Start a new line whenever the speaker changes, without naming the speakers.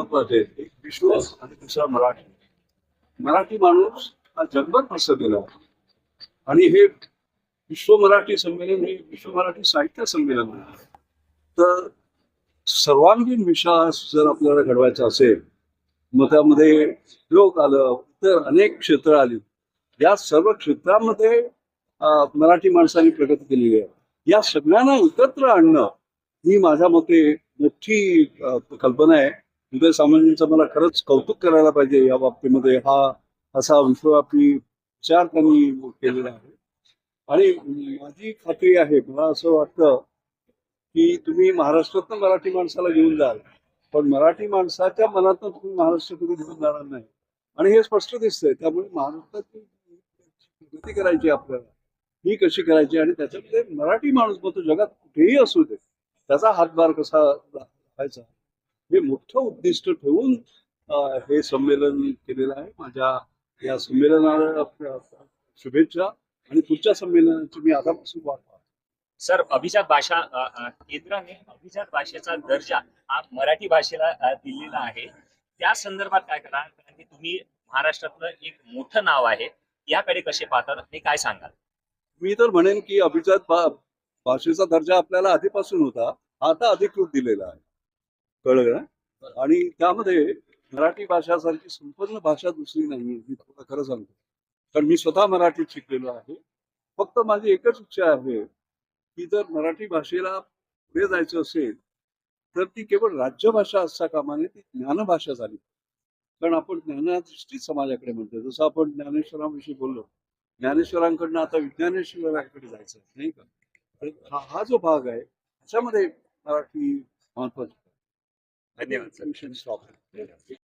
महत्त्वाचे आहेत. एक विश्वास आणि दुसरा मराठी. मराठी माणूस हा जगभर पसरलेला आणि हे विश्व मराठी संमेलन हे विश्व मराठी साहित्य संमेलन आहे. तर सर्वांगीण विश्वास जर आपल्याला घडवायचा असेल मग त्यामध्ये लोक आलं तर अनेक क्षेत्र आली. या सर्व क्षेत्रामध्ये मराठी माणसांनी प्रगती केलेली आहे. या सगळ्यांना एकत्र आणणं ही माझ्या मते मोठी कल्पना आहे. उदय सामंतांचं मला खरंच कौतुक करायला पाहिजे या बाबतीमध्ये. हा असा विश्वव्यापी विचार त्यांनी केलेला आहे. आणि माझी खात्री आहे मला असं वाटतं की तुम्ही महाराष्ट्रातनं मराठी माणसाला घेऊन जाल पण मराठी माणसाच्या मनातनं तुम्ही महाराष्ट्र कधी घेऊन जाणार नाही. आणि हे स्पष्ट दिसतंय त्यामुळे महाराष्ट्राची प्रगती करायची आपल्याला ही कशी करायची आणि त्याच्यामध्ये मराठी माणूस मग तो जगात कुठेही असू दे त्याचा हातभार कसा राहायचा हे मोठं उद्दिष्ट ठेवून हे संमेलन केलेलं आहे. माझ्या या संमेलनाला शुभेच्छा आणि पुढच्या संमेलनाची मी आतापासून वाट
सर अभिजात भाषा केंद्राने अभिजात भाषेचा दर्जा हा मराठी भाषेला दिलेला आहे. त्या संदर्भात काय करा कारण की तुम्ही महाराष्ट्रातलं एक मोठं नाव आहे. याकडे कसे पाहतात? हे काय सांगाल?
मी तर म्हणेन की अभिजात भाषेचा दर्जा आपल्याला आधीपासून होता. आता अधिकृत दिलेला आहे. कळलं ना? आणि त्यामध्ये मराठी भाषासारखी संपूर्ण भाषा दुसरी नाही मी तुम्हाला खरं सांगतो. कारण मी स्वतः मराठीत शिकलेलो आहे. फक्त माझी एकच इच्छा आहे की जर मराठी भाषेला पुढे जायचं असेल तर ती केवळ राज्यभाषा असता कामा नये ती ज्ञानभाषा झाली. कारण आपण ज्ञानादृष्टीच समाजाकडे म्हणतो. जसं आपण ज्ञानेश्वरांविषयी बोललो ज्ञानेश्वरांकडनं आता विज्ञानेश्वरांकडे जायचं नाही का? हा हा जो भाग आहे त्याच्यामध्ये मराठी महत्वाची ధన్యవాదాలు